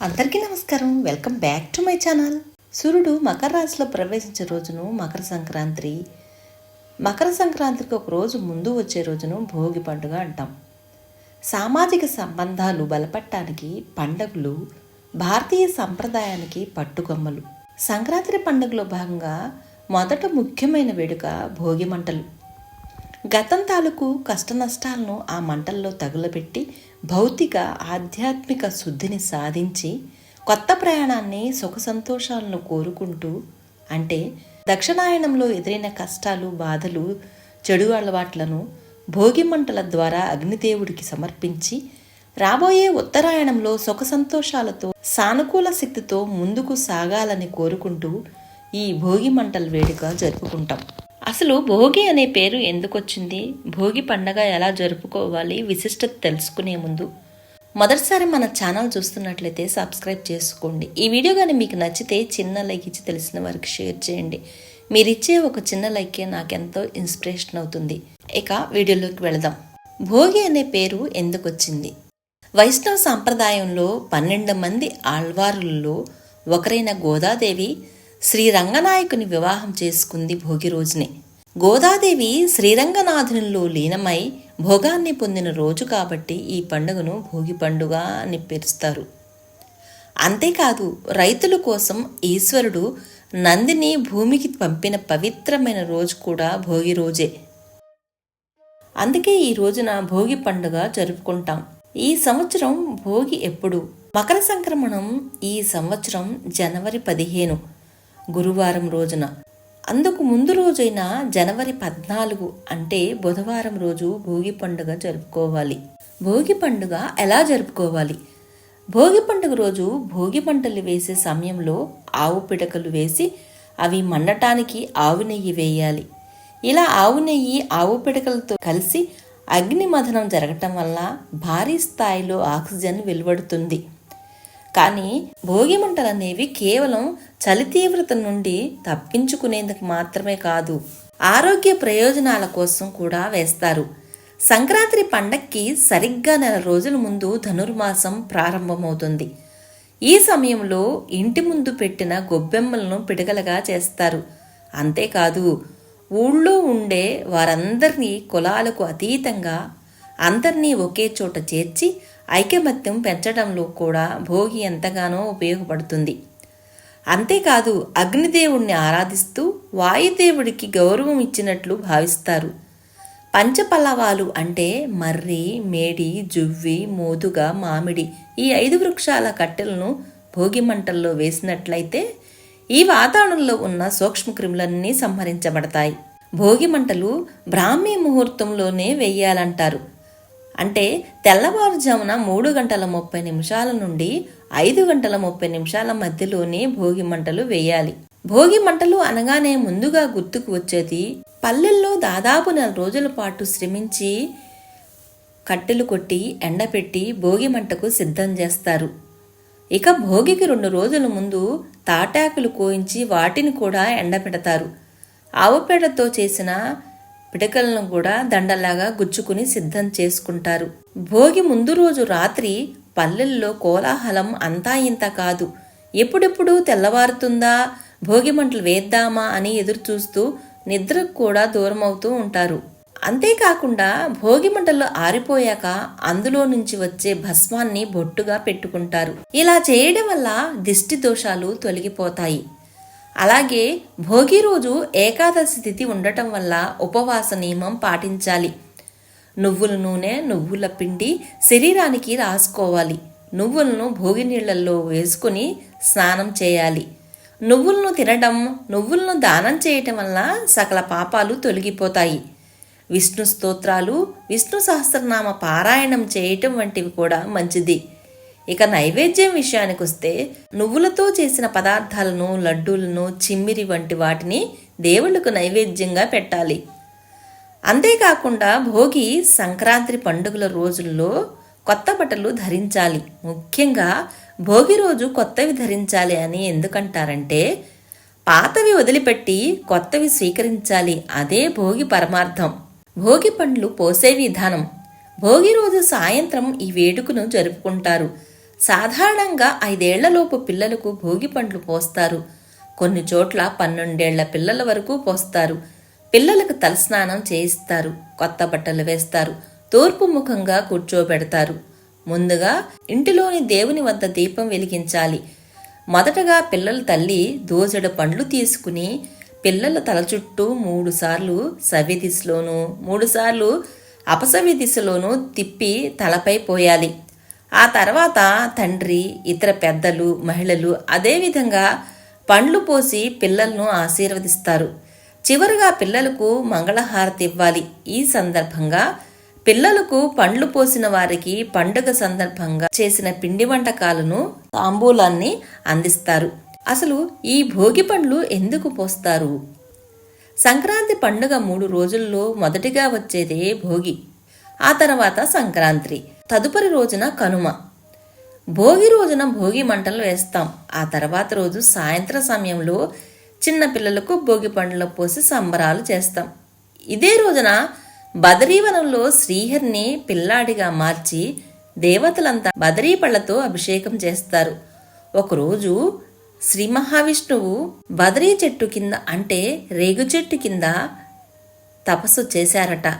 అందరికీ నమస్కారం. Welcome back to my channel. సూర్యుడు మకర రాశిలో ప్రవేశించే రోజును మకర సంక్రాంతి. మకర సంక్రాంతికి ఒక రోజు ముందు వచ్చే రోజును భోగి పండుగ అంటాం. సామాజిక సంబంధాలు బలపడటానికి పండుగలు భారతీయ సంప్రదాయానికి పట్టుకొమ్మలు. సంక్రాంతి పండుగలో భాగంగా మొదట ముఖ్యమైన వేడుక భోగి మంటలు. గతం తాలూకు కష్ట నష్టాలను ఆ మంటల్లో తగులబెట్టి భౌతిక ఆధ్యాత్మిక శుద్ధిని సాధించి కొత్త ప్రయాణాన్ని సుఖ సంతోషాలను కోరుకుంటూ అంటే దక్షిణాయనంలో ఎదురైన కష్టాలు బాధలు చెడు అలవాట్లను భోగి మంటల ద్వారా అగ్నిదేవుడికి సమర్పించి రాబోయే ఉత్తరాయణంలో సుఖ సంతోషాలతో సానుకూల శక్తితో ముందుకు సాగాలని కోరుకుంటూ ఈ భోగి మంటల వేడుక జరుపుకుంటాం. అసలు భోగి అనే పేరు ఎందుకు వచ్చింది భోగి పండగ ఎలా జరుపుకోవాలి? విశిష్టత తెలుసుకునే ముందు మొదటిసారి మన ఛానల్ చూస్తున్నట్లయితే సబ్స్క్రైబ్ చేసుకోండి. ఈ వీడియో కానీ మీకు నచ్చితే చిన్న లైక్ ఇచ్చి తెలిసిన వారికి షేర్ చేయండి. మీరిచ్చే ఒక చిన్న లైకే నాకెంతో ఇన్స్పిరేషన్ అవుతుంది. ఇక వీడియోలోకి వెళదాం. భోగి అనే పేరు ఎందుకు వచ్చింది వైష్ణవ సాంప్రదాయంలో పన్నెండు మంది ఆళ్వారుల్లో ఒకరైన గోదాదేవి శ్రీ రంగనాయకుని వివాహం చేసుకుంది భోగి రోజునే. గోదాదేవి శ్రీరంగనాథునిలో లీనమై భోగాన్ని పొందిన రోజు కాబట్టి ఈ పండుగను భోగి పండుగ అని పిలుస్తారు అంతేకాదు రైతుల కోసం ఈశ్వరుడు నందిని భూమికి పంపిన పవిత్రమైన రోజు కూడా భోగి రోజే. అందుకే ఈ రోజున భోగి పండుగ జరుపుకుంటాం. ఈ సంవత్సరం భోగి ఎప్పుడు? మకర సంక్రమణం ఈ సంవత్సరం జనవరి పదిహేను. గురువారం రోజున. అందుకు ముందు రోజైన జనవరి పద్నాలుగు అంటే బుధవారం రోజు భోగి పండుగ జరుపుకోవాలి. భోగి పండుగ ఎలా జరుపుకోవాలి? భోగి పండుగ రోజు భోగి పంటలు వేసే సమయంలో ఆవు పిడకలు వేసి అవి మండటానికి ఆవు నెయ్యి వేయాలి. ఇలా ఆవు నెయ్యి ఆవు పిడకలతో కలిసి అగ్ని మథనం జరగటం వల్ల భారీ స్థాయిలో ఆక్సిజన్ వెలువడుతుంది. కానీ భోగి మంటలు అనేవి కేవలం చలి తీవ్రత నుండి తప్పించుకునేందుకు మాత్రమే కాదు ఆరోగ్య ప్రయోజనాల కోసం కూడా వేస్తారు. సంక్రాంతి పండక్కి సరిగ్గా నెల రోజుల ముందు ధనుర్మాసం ప్రారంభమవుతుంది. ఈ సమయంలో ఇంటి ముందు పెట్టిన గొబ్బెమ్మలను పిడగలగా చేస్తారు. అంతేకాదు ఊళ్ళో ఉండే వారందరినీ కులాలకు అతీతంగా అందరినీ ఒకే చోట చేర్చి ఐకమత్యం పెంచడంలో కూడా భోగి ఎంతగానో ఉపయోగపడుతుంది. అంతేకాదు అగ్నిదేవుణ్ణి ఆరాధిస్తూ వాయుదేవుడికి గౌరవం ఇచ్చినట్లు భావిస్తారు. పంచపల్లవాలు అంటే మర్రి మేడి జువ్వి మోదుగ మామిడి ఈ ఐదు వృక్షాల కట్టెలను భోగి మంటల్లో వేసినట్లయితే ఈ వాతావరణంలో ఉన్న సూక్ష్మక్రిములన్నీ సంహరించబడతాయి. భోగి మంటలు బ్రాహ్మీ ముహూర్తంలోనే వెయ్యాలంటారు అంటే తెల్లవారుజామున మూడు గంటల ముప్పై నిమిషాల నుండి ఐదు గంటల ముప్పై నిమిషాల మధ్యలోనే భోగి మంటలు వేయాలి. భోగి మంటలు అనగానే ముందుగా గుర్తుకు వచ్చేది పల్లెల్లో దాదాపు నెల రోజుల పాటు శ్రమించి కట్టెలు కొట్టి ఎండపెట్టి భోగి మంటకు సిద్ధం చేస్తారు. ఇక భోగికి రెండు రోజుల ముందు తాటాకులు కోయించి వాటిని కూడా ఎండపెడతారు. ఆవుపేడతో చేసిన పిడకలను కూడా దండలాగా గుచ్చుకుని సిద్ధం చేసుకుంటారు. భోగి ముందు రోజు రాత్రి పల్లెల్లో కోలాహలం అంతా ఇంత కాదు. ఎప్పుడెప్పుడు తెల్లవారుతుందా? భోగి మంటలు వేద్దామా అని ఎదురు చూస్తూ నిద్రకు కూడా దూరం అవుతూ ఉంటారు. అంతేకాకుండా భోగి మంటలు ఆరిపోయాక అందులో నుంచి వచ్చే భస్మాన్ని బొట్టుగా పెట్టుకుంటారు. ఇలా చేయడం వల్ల దిష్టి దోషాలు తొలగిపోతాయి. అలాగే భోగి రోజు ఏకాదశి తిథి ఉండటం వల్ల ఉపవాస నియమం పాటించాలి. నువ్వుల నూనె నువ్వుల పిండి శరీరానికి రాసుకోవాలి. నువ్వులను భోగి నీళ్ళలో వేసుకుని స్నానం చేయాలి. నువ్వులను తినడం నువ్వులను దానం చేయటం వల్ల సకల పాపాలు తొలగిపోతాయి. విష్ణు స్తోత్రాలు విష్ణు సహస్రనామ పారాయణం చేయటం వంటివి కూడా మంచిది. ఇక నైవేద్యం విషయానికి వస్తే నువ్వులతో చేసిన పదార్థాలను లడ్డూలను చిమ్మిరి వంటి వాటిని దేవుళ్ళకు నైవేద్యంగా పెట్టాలి. అంతేకాకుండా భోగి సంక్రాంతి పండుగల రోజుల్లో కొత్త బట్టలు ధరించాలి. ముఖ్యంగా భోగి రోజు కొత్తవి ధరించాలి అని ఎందుకంటారంటే పాతవి వదిలిపెట్టి కొత్తవి స్వీకరించాలి. అదే భోగి పరమార్థం. భోగి పండ్లు పోసే విధానం. భోగి రోజు సాయంత్రం ఈ వేడుకను జరుపుకుంటారు. సాధారణంగా ఐదేళ్ళలోపు పిల్లలకు భోగి పండ్లు పోస్తారు. కొన్ని చోట్ల పన్నెండేళ్ళ పిల్లల వరకు పోస్తారు. పిల్లలకు తలస్నానం చేయిస్తారు కొత్త బట్టలు వేస్తారు తూర్పు ముఖంగా కూర్చోబెడతారు. ముందుగా ఇంటిలోని దేవుని వద్ద దీపం వెలిగించాలి. మొదటగా పిల్లల తల్లి దోజడ పండ్లు తీసుకుని పిల్లల తల చుట్టూ మూడుసార్లు సవ్య దిశలోనూ మూడుసార్లు అపసవ్య దిశలోనూ తిప్పి తలపై పోయాలి. ఆ తర్వాత తండ్రి ఇతర పెద్దలు మహిళలు అదేవిధంగా పండ్లు పోసి పిల్లలను ఆశీర్వదిస్తారు. చివరగా పిల్లలకు మంగళహారతి ఇవ్వాలి. ఈ సందర్భంగా పిల్లలకు పండ్లు పోసిన వారికి పండుగ సందర్భంగా చేసిన పిండి వంటకాలను తాంబూలాన్ని అందిస్తారు. అసలు ఈ భోగి పండ్లు ఎందుకు పోస్తారు? సంక్రాంతి పండుగ మూడు రోజుల్లో మొదటిగా వచ్చేదే భోగి ఆ తర్వాత సంక్రాంతి. తదుపరి రోజున కనుమ. భోగి రోజున భోగి మంటలు వేస్తాం. ఆ తర్వాత రోజు సాయంత్రం సమయంలో చిన్నపిల్లలకు భోగి పండ్లు పోసి సంబరాలు చేస్తాం. ఇదే రోజున బదరీవనంలో శ్రీహరిని పిల్లాడిగా మార్చి దేవతలంతా బదరీ పళ్ళతో అభిషేకం చేస్తారు. ఒకరోజు శ్రీ మహావిష్ణువు బదరీ చెట్టు కింద అంటే రేగు చెట్టు కింద తపస్సు చేశారట.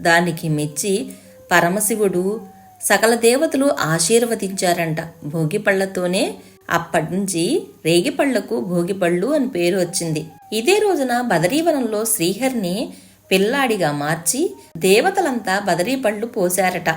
దానికి మెచ్చి పరమశివుడు సకల దేవతలు ఆశీర్వదించారంట. భోగిపళ్ళతోనే అప్పటినుంచి రేగిపళ్ళకు భోగిపళ్ళు అని పేరు వచ్చింది. ఇదే రోజున బదరీవనంలో శ్రీహరిని పిల్లాడిగా మార్చి దేవతలంతా బదరీపళ్ళు పోశారట.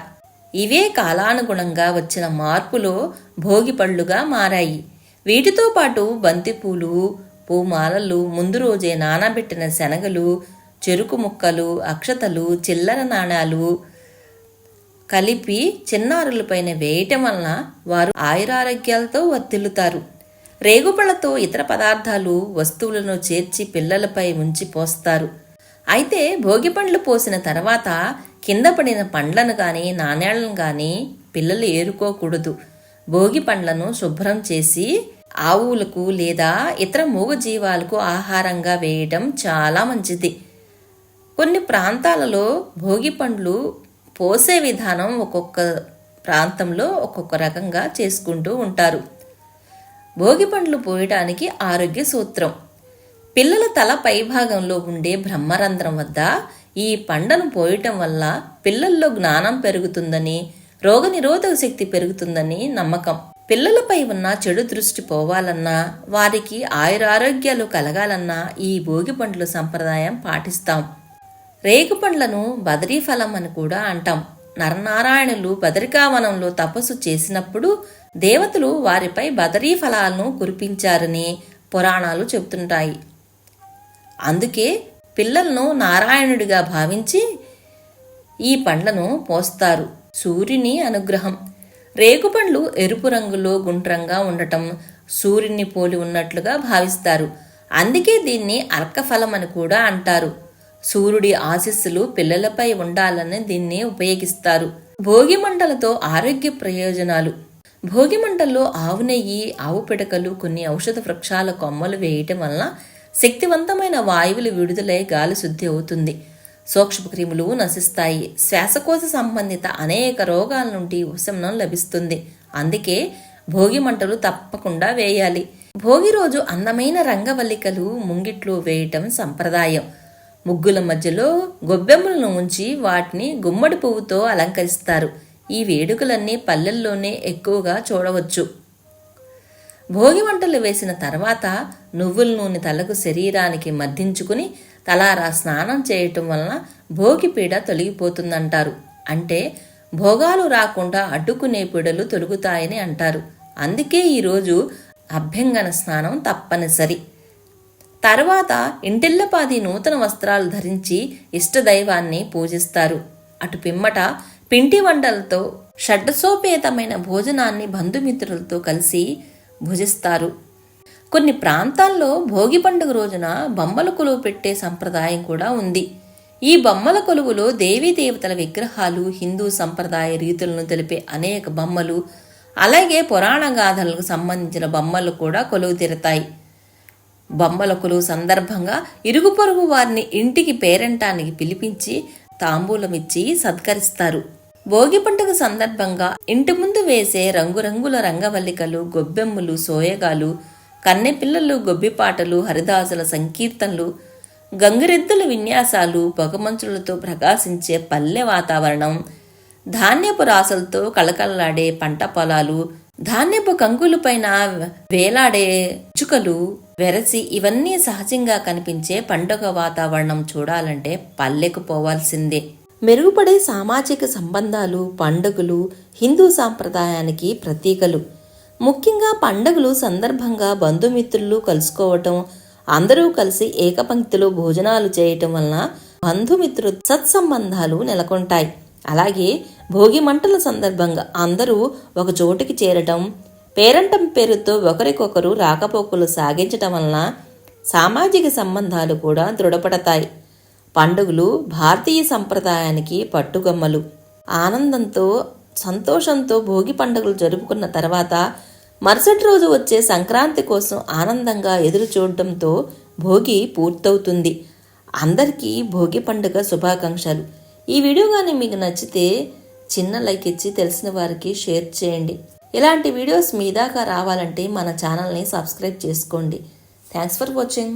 ఇవే కాలానుగుణంగా వచ్చిన మార్పులో భోగిపళ్ళుగా మారాయి. వీటితో పాటు బంతిపూలు పూమాలలు ముందు రోజే నానబెట్టిన శనగలు చెరుకు ముక్కలు అక్షతలు చిల్లర నాణాలు కలిపి చిన్నారులపైన వేయటం వలన వారు ఆయురారోగ్యాలతో వర్తిల్లుతారు రేగుపళ్ళతో ఇతర పదార్థాలు వస్తువులను చేర్చి పిల్లలపై ఉంచి పోస్తారు. అయితే భోగి పండ్లు పోసిన తర్వాత కింద పడిన పండ్లను కానీ నాణేళ్ళను కానీ పిల్లలు ఏరుకోకూడదు. భోగి పండ్లను శుభ్రం చేసి ఆవులకు లేదా ఇతర మూగజీవాలకు ఆహారంగా వేయడం చాలా మంచిది. కొన్ని ప్రాంతాలలో భోగి పండ్లు పోసే విధానం ఒక్కొక్క ప్రాంతంలో ఒక్కొక్క రకంగా చేసుకుంటూ ఉంటారు. భోగి పండ్లు పోయడానికి ఆరోగ్య సూత్రం. పిల్లల తల పైభాగంలో ఉండే బ్రహ్మరంధ్రం వద్ద ఈ పండను పోయటం వల్ల పిల్లల్లో జ్ఞానం పెరుగుతుందని రోగనిరోధక శక్తి పెరుగుతుందని నమ్మకం. పిల్లలపై ఉన్న చెడు దృష్టి పోవాలన్నా వారికి ఆయురారోగ్యాలు కలగాలన్నా ఈ భోగి పండ్లు సంప్రదాయం పాటిస్తాం. రేగు పండ్లను బదరీ ఫలం అని కూడా అంటాం. నరనారాయణులు బదరికావనంలో తపస్సు చేసినప్పుడు దేవతలు వారిపై బదరీ ఫలాలను కురిపించారని పురాణాలు చెబుతుంటాయి. అందుకే పిల్లలను నారాయణుడిగా భావించి ఈ పండ్లను పోస్తారు. సూర్యుని అనుగ్రహం. రేగుపండ్లు ఎరుపు రంగులో గుండ్రంగా ఉండటం సూర్యుని పోలి ఉన్నట్లుగా భావిస్తారు. అందుకే దీన్ని అర్కఫలం అని కూడా అంటారు. సూర్యుడి ఆశీస్సులు పిల్లలపై ఉండాలని దీన్ని ఉపయోగిస్తారు. భోగి మంటలతో ఆరోగ్య ప్రయోజనాలు. భోగి మంటల్లో ఆవు నెయ్యి ఆవు పిడకలు కొన్ని ఔషధ వృక్షాల కొమ్మలు వేయటం వలన శక్తివంతమైన వాయువులు విడుదలై గాలి శుద్ధి అవుతుంది. సూక్ష్మక్రిములు నశిస్తాయి. శ్వాసకోశ సంబంధిత అనేక రోగాల నుండి ఉపశమనం లభిస్తుంది. అందుకే భోగి మంటలు తప్పకుండా వేయాలి. భోగి రోజు అందమైన రంగవల్లికలు ముంగిట్లు వేయటం సంప్రదాయం. ముగ్గుల మధ్యలో గొబ్బెమ్మలను ఉంచి వాటిని గుమ్మడి పువ్వుతో అలంకరిస్తారు. ఈ వేడుకలన్నీ పల్లెల్లోనే ఎక్కువగా చూడవచ్చు. భోగి వంటలు వేసిన తర్వాత నువ్వుల నూనె తలకు శరీరానికి మద్దించుకుని తలారా స్నానం చేయటం వలన భోగి పీడ తొలగిపోతుందంటారు. అంటే భోగాలు రాకుండా అడ్డుకునే పీడలు తొలుగుతాయని అంటారు. అందుకే ఈరోజు అభ్యంగన స్నానం తప్పనిసరి. తర్వాత ఇంటిల్లపాది నూతన వస్త్రాలు ధరించి ఇష్టదైవాన్ని పూజిస్తారు. అటు పిమ్మట పింటి వంటలతో షడ్డసోపేతమైన భోజనాన్ని బంధుమిత్రులతో కలిసి భుజిస్తారు. కొన్ని ప్రాంతాల్లో భోగి పండుగ రోజున బొమ్మల కొలువు పెట్టే సంప్రదాయం కూడా ఉంది. ఈ బొమ్మల కొలువులో దేవీ దేవతల విగ్రహాలు హిందూ సంప్రదాయ రీతులను తెలిపే అనేక బొమ్మలు అలాగే పురాణ గాథలకు సంబంధించిన బొమ్మలు కూడా కొలువు తీరతాయి. బొమ్మలకులు సందర్భంగా ఇరుగు పొరుగు వారిని ఇంటికి పేరంటానికి పిలిపించి తాంబూలమిచ్చి సత్కరిస్తారు. భోగి పండుగ సందర్భంగా ఇంటి ముందు వేసే రంగురంగుల రంగవల్లికలు గొబ్బెమ్మలు సోయగాలు కన్నెపిల్లలు గొబ్బిపాటలు హరిదాసుల సంకీర్తనలు గంగిరెద్దుల విన్యాసాలు పొగమంచులతో ప్రకాశించే పల్లె వాతావరణం ధాన్యపు రాసులతో కళకళలాడే పంట పొలాలు ధాన్యపు కంకులపైన వేలాడే చుకలు వెరసి ఇవన్నీ సహజంగా కనిపించే పండుగ వాతావరణం చూడాలంటే పల్లెకు పోవాల్సిందే. మెరుగుపడే సామాజిక సంబంధాలు పండుగలు హిందూ సాంప్రదాయానికి ప్రతీకలు. ముఖ్యంగా పండుగలు సందర్భంగా బంధుమిత్రులు కలుసుకోవటం అందరూ కలిసి ఏకపంక్తిలో భోజనాలు చేయటం వలన బంధుమిత్రు సత్సంబంధాలు నెలకొంటాయి. అలాగే భోగి మంటల సందర్భంగా అందరూ ఒక చోటికి చేరటం పేరంటం పేరుతో ఒకరికొకరు రాకపోకలు సాగించటం వలన సామాజిక సంబంధాలు కూడా దృఢపడతాయి. పండుగలు భారతీయ సంప్రదాయానికి పట్టుగమ్మలు. ఆనందంతో సంతోషంతో భోగి పండుగలు జరుపుకున్న తర్వాత మరుసటి రోజు వచ్చే సంక్రాంతి కోసం ఆనందంగా ఎదురు చూడటంతో భోగి పూర్తవుతుంది. అందరికీ భోగి పండుగ శుభాకాంక్షలు. ఈ వీడియో కానీ మీకు నచ్చితే చిన్న లైక్ ఇచ్చి తెలిసిన వారికి షేర్ చేయండి. ఇలాంటి వీడియోస్ మీ దాకా రావాలంటే మన ఛానల్ని సబ్స్క్రైబ్ చేసుకోండి. Thanks for watching